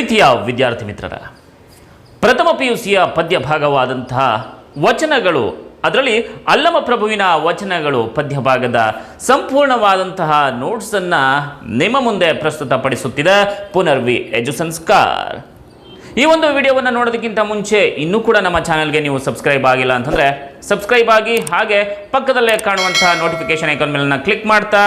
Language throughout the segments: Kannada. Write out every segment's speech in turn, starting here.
ಪ್ರೀತಿಯ ವಿದ್ಯಾರ್ಥಿ ಮಿತ್ರರ, ಪ್ರಥಮ ಪಿ ಯು ಸಿಯ ಪದ್ಯ ಭಾಗವಾದಂತಹ ವಚನಗಳು, ಅದರಲ್ಲಿ ಅಲ್ಲಮ ಪ್ರಭುವಿನ ವಚನಗಳು ಪದ್ಯ ಭಾಗದ ಸಂಪೂರ್ಣವಾದಂತಹ ನೋಟ್ಸನ್ನು ನಿಮ್ಮ ಮುಂದೆ ಪ್ರಸ್ತುತಪಡಿಸುತ್ತಿದೆ. ಪುನರ್ವಿ ಎಜು ಸಂಸ್ಕಾರ್. ಈ ಒಂದು ವಿಡಿಯೋವನ್ನು ನೋಡೋದಕ್ಕಿಂತ ಮುಂಚೆ ಇನ್ನೂ ಕೂಡ ನಮ್ಮ ಚಾನಲ್ಗೆ ನೀವು ಸಬ್ಸ್ಕ್ರೈಬ್ ಆಗಿಲ್ಲ ಅಂತಂದರೆ ಸಬ್ಸ್ಕ್ರೈಬ್ ಆಗಿ ಹಾಗೆ ಪಕ್ಕದಲ್ಲೇ ಕಾಣುವಂತಹ ನೋಟಿಫಿಕೇಶನ್ ಐಕನ್ ಮೇಲೆ ಕ್ಲಿಕ್ ಮಾಡ್ತಾ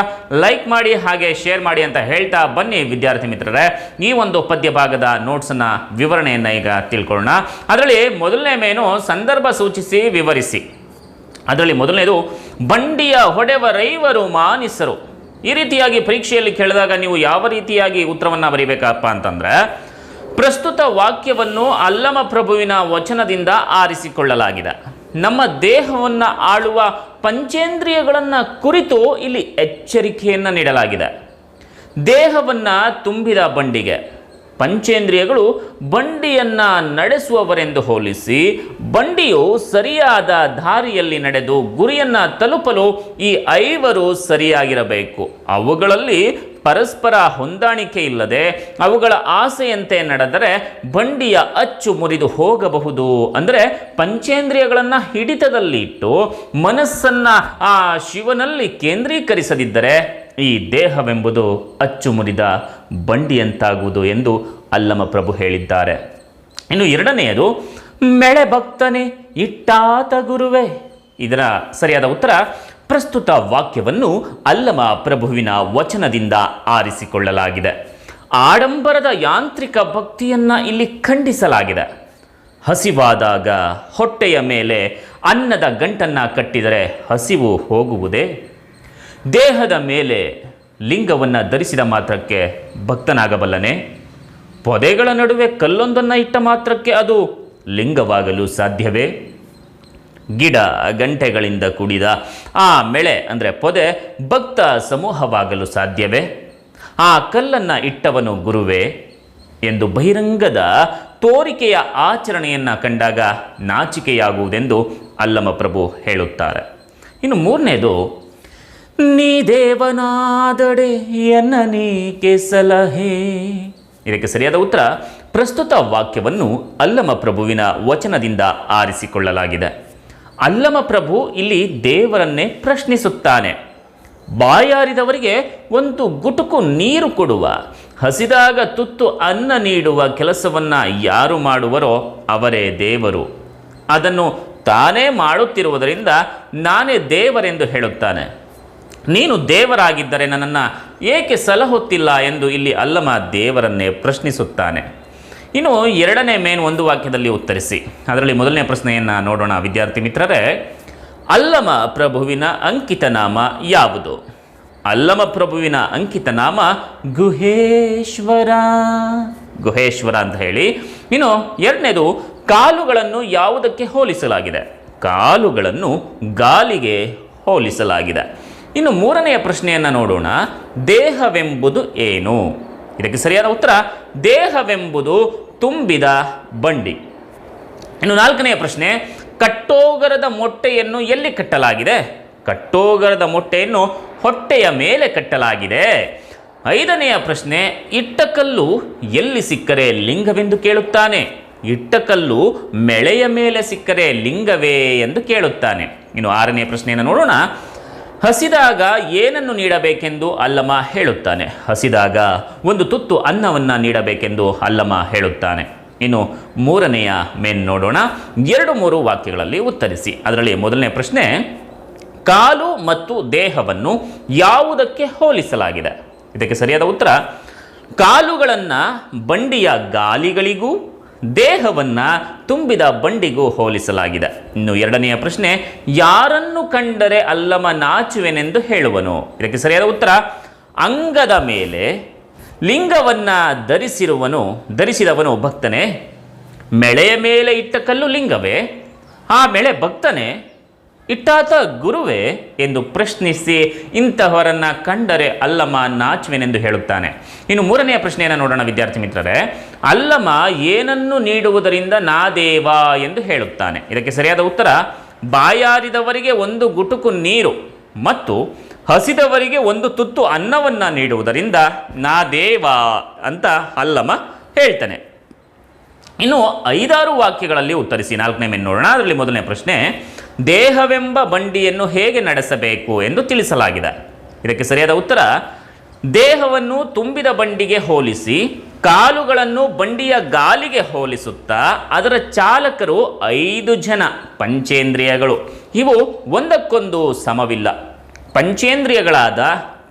ಲೈಕ್ ಮಾಡಿ ಹಾಗೆ ಶೇರ್ ಮಾಡಿ ಅಂತ ಹೇಳ್ತಾ ಬನ್ನಿ ವಿದ್ಯಾರ್ಥಿ ಮಿತ್ರರೇ. ಈ ಒಂದು ಪದ್ಯ ಭಾಗದ ನೋಟ್ಸನ್ನು ವಿವರಣೆಯನ್ನು ಈಗ ತಿಳ್ಕೊಳ್ಳೋಣ. ಅದರಲ್ಲಿ ಮೊದಲನೇ ಮೇನು ಸಂದರ್ಭ ಸೂಚಿಸಿ, ವಿವರಿಸಿ. ಅದರಲ್ಲಿ ಮೊದಲನೇದು, ಬಂಡಿಯ ಹೊಡೆವ ರೈವರು ಮಾನಿಸರು. ಈ ರೀತಿಯಾಗಿ ಪರೀಕ್ಷೆಯಲ್ಲಿ ಕೇಳಿದಾಗ ನೀವು ಯಾವ ರೀತಿಯಾಗಿ ಉತ್ತರವನ್ನು ಬರೀಬೇಕಪ್ಪ ಅಂತಂದ್ರೆ ಪ್ರಸ್ತುತ ವಾಕ್ಯವನ್ನು ಅಲ್ಲಮ ಪ್ರಭುವಿನ ವಚನದಿಂದ ಆರಿಸಿಕೊಳ್ಳಲಾಗಿದೆ. ನಮ್ಮ ದೇಹವನ್ನು ಆಳುವ ಪಂಚೇಂದ್ರಿಯಗಳನ್ನು ಕುರಿತು ಇಲ್ಲಿ ಎಚ್ಚರಿಕೆಯನ್ನು ನೀಡಲಾಗಿದೆ. ದೇಹವನ್ನು ತುಂಬಿದ ಬಂಡಿಗೆ ಪಂಚೇಂದ್ರಿಯಗಳು ಬಂಡಿಯನ್ನು ನಡೆಸುವವರೆಂದು ಹೋಲಿಸಿ ಬಂಡಿಯು ಸರಿಯಾದ ದಾರಿಯಲ್ಲಿ ನಡೆದು ಗುರಿಯನ್ನು ತಲುಪಲು ಈ ಐವರು ಸರಿಯಾಗಿರಬೇಕು. ಅವುಗಳಲ್ಲಿ ಪರಸ್ಪರ ಹೊಂದಾಣಿಕೆ ಇಲ್ಲದೆ ಅವುಗಳ ಆಸೆಯಂತೆ ನಡೆದರೆ ಬಂಡಿಯ ಅಚ್ಚು ಮುರಿದು ಹೋಗಬಹುದು. ಅಂದರೆ ಪಂಚೇಂದ್ರಿಯಗಳನ್ನು ಹಿಡಿತದಲ್ಲಿಟ್ಟು ಮನಸ್ಸನ್ನು ಆ ಶಿವನಲ್ಲಿ ಕೇಂದ್ರೀಕರಿಸದಿದ್ದರೆ ಈ ದೇಹವೆಂಬುದು ಅಚ್ಚು ಮುರಿದ ಬಂಡಿಯಂತಾಗುವುದು ಎಂದು ಅಲ್ಲಮ ಪ್ರಭು ಹೇಳಿದ್ದಾರೆ. ಇನ್ನು ಎರಡನೆಯದು, ಮೆಳೆ ಭಕ್ತನೇ, ಇಟ್ಟಾತ ಗುರುವೆ. ಇದರ ಸರಿಯಾದ ಉತ್ತರ, ಪ್ರಸ್ತುತ ವಾಕ್ಯವನ್ನು ಅಲ್ಲಮ ಪ್ರಭುವಿನ ವಚನದಿಂದ ಆರಿಸಿಕೊಳ್ಳಲಾಗಿದೆ. ಆಡಂಬರದ ಯಾಂತ್ರಿಕ ಭಕ್ತಿಯನ್ನು ಇಲ್ಲಿ ಖಂಡಿಸಲಾಗಿದೆ. ಹಸಿವಾದಾಗ ಹೊಟ್ಟೆಯ ಮೇಲೆ ಅನ್ನದ ಗಂಟನ್ನು ಕಟ್ಟಿದರೆ ಹಸಿವು ಹೋಗುವುದೇ ದೇಹದ ಮೇಲೆ ಲಿಂಗವನ್ನು ಧರಿಸಿದ ಮಾತ್ರಕ್ಕೆ ಭಕ್ತನಾಗಬಲ್ಲನೆ. ಪೊದೆಗಳ ನಡುವೆ ಕಲ್ಲೊಂದನ್ನು ಇಟ್ಟ ಮಾತ್ರಕ್ಕೆ ಅದು ಲಿಂಗವಾಗಲು ಸಾಧ್ಯವೇ? ಗಿಡ ಗಂಟೆಗಳಿಂದ ಕೂಡಿದ ಆ ಮೆಳೆ ಅಂದರೆ ಪೊದೆ ಭಕ್ತ ಸಮೂಹವಾಗಲು ಸಾಧ್ಯವೇ? ಆ ಕಲ್ಲನ್ನು ಇಟ್ಟವನು ಗುರುವೇ ಎಂದು ಬಹಿರಂಗದ ತೋರಿಕೆಯ ಆಚರಣೆಯನ್ನು ಕಂಡಾಗ ನಾಚಿಕೆಯಾಗುವುದೆಂದು ಅಲ್ಲಮ ಪ್ರಭು ಹೇಳುತ್ತಾರೆ. ಇನ್ನು ಮೂರನೇದು ನೀ ದೇವನಾದಡೆ ಎನ್ನ ನೀಕೆ ಸಲಹೆ ಇದಕ್ಕೆ ಸರಿಯಾದ ಉತ್ತರ, ಪ್ರಸ್ತುತ ವಾಕ್ಯವನ್ನು ಅಲ್ಲಮ ಪ್ರಭುವಿನ ವಚನದಿಂದ ಆರಿಸಿಕೊಳ್ಳಲಾಗಿದೆ. ಅಲ್ಲಮ ಪ್ರಭು ಇಲ್ಲಿ ದೇವರನ್ನೇ ಪ್ರಶ್ನಿಸುತ್ತಾನೆ. ಬಾಯಾರಿದವರಿಗೆ ಒಂದು ಗುಟುಕು ನೀರು ಕೊಡುವ, ಹಸಿದಾಗ ತುತ್ತು ಅನ್ನ ನೀಡುವ ಕೆಲಸವನ್ನು ಯಾರು ಮಾಡುವರೋ ಅವರೇ ದೇವರು. ಅದನ್ನು ತಾನೇ ಮಾಡುತ್ತಿರುವುದರಿಂದ ನಾನೇ ದೇವರೆಂದು ಹೇಳುತ್ತಾನೆ. ನೀನು ದೇವರಾಗಿದ್ದರೆ ನನ್ನನ್ನು ಏಕೆ ಸಲಹುತ್ತಿಲ್ಲ ಎಂದು ಇಲ್ಲಿ ಅಲ್ಲಮ ದೇವರನ್ನೇ ಪ್ರಶ್ನಿಸುತ್ತಾನೆ. ಇನ್ನು ಎರಡನೇ ಮೇನ್ ಒಂದು ವಾಕ್ಯದಲ್ಲಿ ಉತ್ತರಿಸಿ. ಅದರಲ್ಲಿ ಮೊದಲನೇ ಪ್ರಶ್ನೆಯನ್ನು ನೋಡೋಣ ವಿದ್ಯಾರ್ಥಿ ಮಿತ್ರರೇ. ಅಲ್ಲಮ ಪ್ರಭುವಿನ ಅಂಕಿತ ನಾಮ ಯಾವುದು? ಅಲ್ಲಮ ಪ್ರಭುವಿನ ಅಂಕಿತ ನಾಮ ಗುಹೇಶ್ವರ. ಗುಹೇಶ್ವರ ಅಂತ ಹೇಳಿ. ಇನ್ನು ಎರಡನೇದು, ಕಾಲುಗಳನ್ನು ಯಾವುದಕ್ಕೆ ಹೋಲಿಸಲಾಗಿದೆ? ಕಾಲುಗಳನ್ನು ಗಾಲಿಗೆ ಹೋಲಿಸಲಾಗಿದೆ. ಇನ್ನು ಮೂರನೆಯ ಪ್ರಶ್ನೆಯನ್ನು ನೋಡೋಣ. ದೇಹವೆಂಬುದು ಏನು? ಇದಕ್ಕೆ ಸರಿಯಾದ ಉತ್ತರ, ದೇಹವೆಂಬುದು ತುಂಬಿದ ಬಂಡಿ. ಇನ್ನು ನಾಲ್ಕನೆಯ ಪ್ರಶ್ನೆ, ಕಟ್ಟೋಗರದ ಮೊಟ್ಟೆಯನ್ನು ಎಲ್ಲಿ ಕಟ್ಟಲಾಗಿದೆ? ಕಟ್ಟೋಗರದ ಮೊಟ್ಟೆಯನ್ನು ಹೊಟ್ಟೆಯ ಮೇಲೆ ಕಟ್ಟಲಾಗಿದೆ. ಐದನೆಯ ಪ್ರಶ್ನೆ, ಇಟ್ಟಕಲ್ಲು ಎಲ್ಲಿ ಸಿಕ್ಕರೆ ಲಿಂಗವೆಂದು ಕೇಳುತ್ತಾನೆ? ಇಟ್ಟಕಲ್ಲು ಮೆಳೆಯ ಮೇಲೆ ಸಿಕ್ಕರೆ ಲಿಂಗವೇ ಎಂದು ಕೇಳುತ್ತಾನೆ. ಇನ್ನು ಆರನೆಯ ಪ್ರಶ್ನೆಯನ್ನು ನೋಡೋಣ. ಹಸಿದಾಗ ಏನನ್ನು ನೀಡಬೇಕೆಂದು ಅಲ್ಲಮ ಹೇಳುತ್ತಾನೆ. ಹಸಿದಾಗ ಒಂದು ತುತ್ತು ಅನ್ನವನ್ನು ನೀಡಬೇಕೆಂದು ಅಲ್ಲಮ ಹೇಳುತ್ತಾನೆ. ಇನ್ನು ಮೂರನೆಯ ಮೇನ್ ನೋಡೋಣ. ಎರಡು ಮೂರು ವಾಕ್ಯಗಳಲ್ಲಿ ಉತ್ತರಿಸಿ. ಅದರಲ್ಲಿ ಮೊದಲನೇ ಪ್ರಶ್ನೆ, ಕಾಲು ಮತ್ತು ದೇಹವನ್ನು ಯಾವುದಕ್ಕೆ ಹೋಲಿಸಲಾಗಿದೆ? ಇದಕ್ಕೆ ಸರಿಯಾದ ಉತ್ತರ, ಕಾಲುಗಳನ್ನು ಬಂಡಿಯ ಗಾಲಿಗಳಿಗೂ ದೇಹವನ್ನು ತುಂಬಿದ ಬಂಡಿಗೂ ಹೋಲಿಸಲಾಗಿದೆ. ಇನ್ನು ಎರಡನೆಯ ಪ್ರಶ್ನೆ, ಯಾರನ್ನು ಕಂಡರೆ ಅಲ್ಲಮ ನಾಚುವೆನೆಂದು ಹೇಳುವನು? ಇದಕ್ಕೆ ಸರಿಯಾದ ಉತ್ತರ, ಅಂಗದ ಮೇಲೆ ಲಿಂಗವನ್ನು ಧರಿಸಿರುವನು, ಧರಿಸಿದವನು ಭಕ್ತನೇ. ಮೆಳೆಯ ಮೇಲೆ ಇಟ್ಟ ಕಲ್ಲು ಲಿಂಗವೇ? ಆ ಮೆಳೆ ಭಕ್ತನೇ. ಇಟ್ಟಾತ ಗುರುವೇ ಎಂದು ಪ್ರಶ್ನಿಸಿ ಇಂತಹವರನ್ನ ಕಂಡರೆ ಅಲ್ಲಮ ನಾಚುವೆನೆಂದು ಹೇಳುತ್ತಾನೆ. ಇನ್ನು ಮೂರನೆಯ ಪ್ರಶ್ನೆಯನ್ನು ನೋಡೋಣ ವಿದ್ಯಾರ್ಥಿ ಮಿತ್ರರೇ. ಅಲ್ಲಮ ಏನನ್ನು ನೀಡುವುದರಿಂದ ನಾದೇವ ಎಂದು ಹೇಳುತ್ತಾನೆ. ಇದಕ್ಕೆ ಸರಿಯಾದ ಉತ್ತರ, ಬಾಯಾರಿದವರಿಗೆ ಒಂದು ಗುಟುಕು ನೀರು ಮತ್ತು ಹಸಿದವರಿಗೆ ಒಂದು ತುತ್ತು ಅನ್ನವನ್ನು ನೀಡುವುದರಿಂದ ನಾ ದೇವ ಅಂತ ಅಲ್ಲಮ ಹೇಳ್ತಾನೆ. ಇನ್ನು ಐದಾರು ವಾಕ್ಯಗಳಲ್ಲಿ ಉತ್ತರಿಸಿ, ನಾಲ್ಕನೇ ಮೇಲೆ ನೋಡೋಣ. ಅದರಲ್ಲಿ ಮೊದಲನೇ ಪ್ರಶ್ನೆ ದೇಹವೆಂಬ ಬಂಡಿಯನ್ನು ಹೇಗೆ ನಡೆಸಬೇಕು ಎಂದು ತಿಳಿಸಲಾಗಿದೆ. ಇದಕ್ಕೆ ಸರಿಯಾದ ಉತ್ತರ, ದೇಹವನ್ನು ತುಂಬಿದ ಬಂಡಿಗೆ ಹೋಲಿಸಿ, ಕಾಲುಗಳನ್ನು ಬಂಡಿಯ ಗಾಲಿಗೆ ಹೋಲಿಸುತ್ತಾ, ಅದರ ಚಾಲಕರು ಐದು ಜನ ಪಂಚೇಂದ್ರಿಯಗಳು. ಇವು ಒಂದಕ್ಕೊಂದು ಸಮವಿಲ್ಲ. ಪಂಚೇಂದ್ರಿಯಗಳಾದ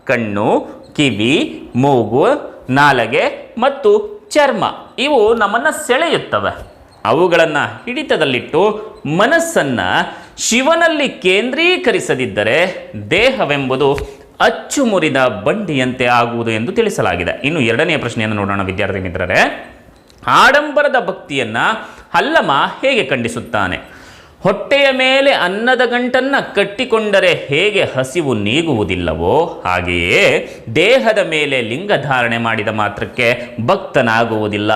ಕಣ್ಣು, ಕಿವಿ, ಮೂಗು, ನಾಲಗೆ ಮತ್ತು ಚರ್ಮ. ಇವು ನಮ್ಮನ್ನು ಸೆಳೆಯುತ್ತವೆ. ಅವುಗಳನ್ನು ಹಿಡಿತದಲ್ಲಿಟ್ಟು ಮನಸ್ಸನ್ನು ಶಿವನಲ್ಲಿ ಕೇಂದ್ರೀಕರಿಸದಿದ್ದರೆ ದೇಹವೆಂಬುದು ಅಚ್ಚುಮುರಿದ ಬಂಡಿಯಂತೆ ಆಗುವುದು ಎಂದು ತಿಳಿಸಲಾಗಿದೆ. ಇನ್ನು ಎರಡನೆಯ ಪ್ರಶ್ನೆಯನ್ನು ನೋಡೋಣ ವಿದ್ಯಾರ್ಥಿ ಮಿತ್ರರೇ. ಆಡಂಬರದ ಭಕ್ತಿಯನ್ನ ಹಲ್ಲಮ ಹೇಗೆ ಖಂಡಿಸುತ್ತಾನೆ? ಹೊಟ್ಟೆಯ ಮೇಲೆ ಅನ್ನದ ಗಂಟನ್ನ ಕಟ್ಟಿಕೊಂಡರೆ ಹೇಗೆ ಹಸಿವು ನೀಗುವುದಿಲ್ಲವೋ ಹಾಗೆಯೇ ದೇಹದ ಮೇಲೆ ಲಿಂಗ ಧಾರಣೆ ಮಾಡಿದ ಮಾತ್ರಕ್ಕೆ ಭಕ್ತನಾಗುವುದಿಲ್ಲ.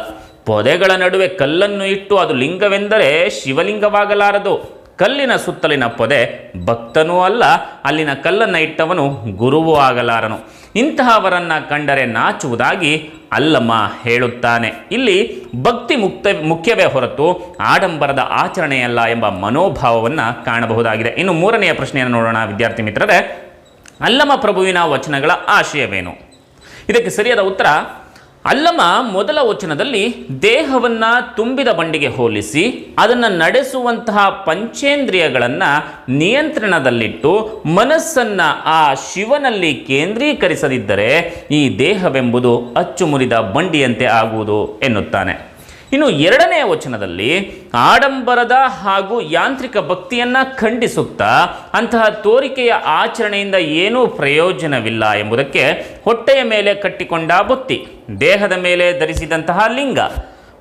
ಪೊದೆಗಳ ನಡುವೆ ಕಲ್ಲನ್ನು ಇಟ್ಟು ಅದು ಲಿಂಗವೆಂದರೆ ಶಿವಲಿಂಗವಾಗಲಾರದು. ಕಲ್ಲಿನ ಸುತ್ತಲಿನ ಪೊದೆ ಭಕ್ತನೂ ಅಲ್ಲ, ಅಲ್ಲಿನ ಕಲ್ಲನ್ನು ಇಟ್ಟವನು ಗುರುವೂ ಆಗಲಾರನು. ಇಂತಹವರನ್ನು ಕಂಡರೆ ನಾಚುವುದಾಗಿ ಅಲ್ಲಮ್ಮ ಹೇಳುತ್ತಾನೆ. ಇಲ್ಲಿ ಭಕ್ತಿ ಮುಕ್ತ, ಮುಖ್ಯವೇ ಹೊರತು ಆಡಂಬರದ ಆಚರಣೆಯಲ್ಲ ಎಂಬ ಮನೋಭಾವವನ್ನು ಕಾಣಬಹುದಾಗಿದೆ. ಇನ್ನು ಮೂರನೆಯ ಪ್ರಶ್ನೆಯನ್ನು ನೋಡೋಣ ವಿದ್ಯಾರ್ಥಿ ಮಿತ್ರರೇ. ಅಲ್ಲಮ ಪ್ರಭುವಿನ ವಚನಗಳ ಆಶಯವೇನು? ಇದಕ್ಕೆ ಸರಿಯಾದ ಉತ್ತರ ಅಲ್ಲಮ ಮೊದಲ ವಚನದಲ್ಲಿ ದೇಹವನ್ನ ತುಂಬಿದ ಬಂಡಿಗೆ ಹೋಲಿಸಿ, ಅದನ್ನು ನಡೆಸುವಂತಹ ಪಂಚೇಂದ್ರಿಯಗಳನ್ನು ನಿಯಂತ್ರಣದಲ್ಲಿಟ್ಟು ಮನಸ್ಸನ್ನ ಆ ಶಿವನಲ್ಲಿ ಕೇಂದ್ರೀಕರಿಸದಿದ್ದರೆ ಈ ದೇಹವೆಂಬುದು ಅಚ್ಚುಮುರಿದ ಬಂಡಿಯಂತೆ ಆಗುವುದು ಎನ್ನುತ್ತಾನೆ. ಇನ್ನು ಎರಡನೆಯ ವಚನದಲ್ಲಿ ಆಡಂಬರದ ಹಾಗೂ ಯಾಂತ್ರಿಕ ಭಕ್ತಿಯನ್ನ ಖಂಡಿಸುತ್ತಾ ಅಂತಹ ತೋರಿಕೆಯ ಆಚರಣೆಯಿಂದ ಏನೂ ಪ್ರಯೋಜನವಿಲ್ಲ ಎಂಬುದಕ್ಕೆ ಹೊಟ್ಟೆಯ ಮೇಲೆ ಕಟ್ಟಿಕೊಂಡ ಬುತ್ತಿ, ದೇಹದ ಮೇಲೆ ಧರಿಸಿದಂತಹ ಲಿಂಗ.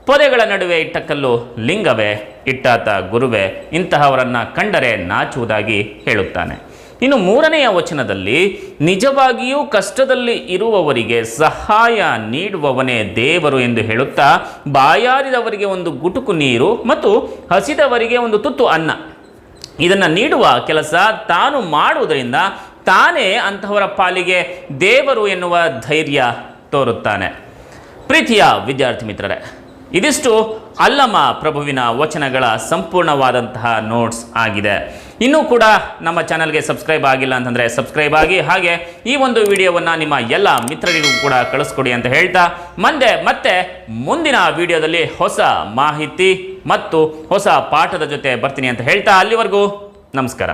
ಪೊದೆಗಳ ನಡುವೆ ಇಟ್ಟ ಕಲ್ಲು ಲಿಂಗವೇ, ಇಟ್ಟಾತ ಗುರುವೇ, ಇಂತಹವರನ್ನು ಕಂಡರೆ ನಾಚುವುದಾಗಿ ಹೇಳುತ್ತಾನೆ. ಇನ್ನು ಮೂರನೆಯ ವಚನದಲ್ಲಿ, ನಿಜವಾಗಿಯೂ ಕಷ್ಟದಲ್ಲಿ ಇರುವವರಿಗೆ ಸಹಾಯ ನೀಡುವವನೇ ದೇವರು ಎಂದು ಹೇಳುತ್ತಾ, ಬಾಯಾರಿದವರಿಗೆ ಒಂದು ಗುಟುಕು ನೀರು ಮತ್ತು ಹಸಿದವರಿಗೆ ಒಂದು ತುತ್ತು ಅನ್ನ. ಇದನ್ನು ನೀಡುವ ಕೆಲಸ ತಾನು ಮಾಡುವುದರಿಂದ ತಾನೇ ಅಂತಹವರ ಪಾಲಿಗೆ ದೇವರು ಎನ್ನುವ ಧೈರ್ಯ ತೋರುತ್ತಾನೆ. ಪ್ರೀತಿಯ ವಿದ್ಯಾರ್ಥಿ ಮಿತ್ರರೇ ಇದಿಷ್ಟು ಅಲ್ಲಮ ಪ್ರಭುವಿನ ವಚನಗಳ ಸಂಪೂರ್ಣವಾದಂತಹ ನೋಟ್ಸ್ ಆಗಿದೆ. ಇನ್ನೂ ಕೂಡ ನಮ್ಮ ಚಾನಲ್ಗೆ ಸಬ್ಸ್ಕ್ರೈಬ್ ಆಗಿಲ್ಲ ಅಂತಂದರೆ ಸಬ್ಸ್ಕ್ರೈಬ್ ಆಗಿ, ಹಾಗೆ ಈ ಒಂದು ವಿಡಿಯೋವನ್ನು ನಿಮ್ಮ ಎಲ್ಲ ಮಿತ್ರರಿಗೂ ಕೂಡ ಕಳಿಸ್ಕೊಡಿ ಅಂತ ಹೇಳ್ತಾ, ಮಂದೆ ಮತ್ತೆ ಮುಂದಿನ ವಿಡಿಯೋದಲ್ಲಿ ಹೊಸ ಮಾಹಿತಿ ಮತ್ತು ಹೊಸ ಪಾಠದ ಜೊತೆ ಬರ್ತೀನಿ ಅಂತ ಹೇಳ್ತಾ ಅಲ್ಲಿವರೆಗೂ ನಮಸ್ಕಾರ.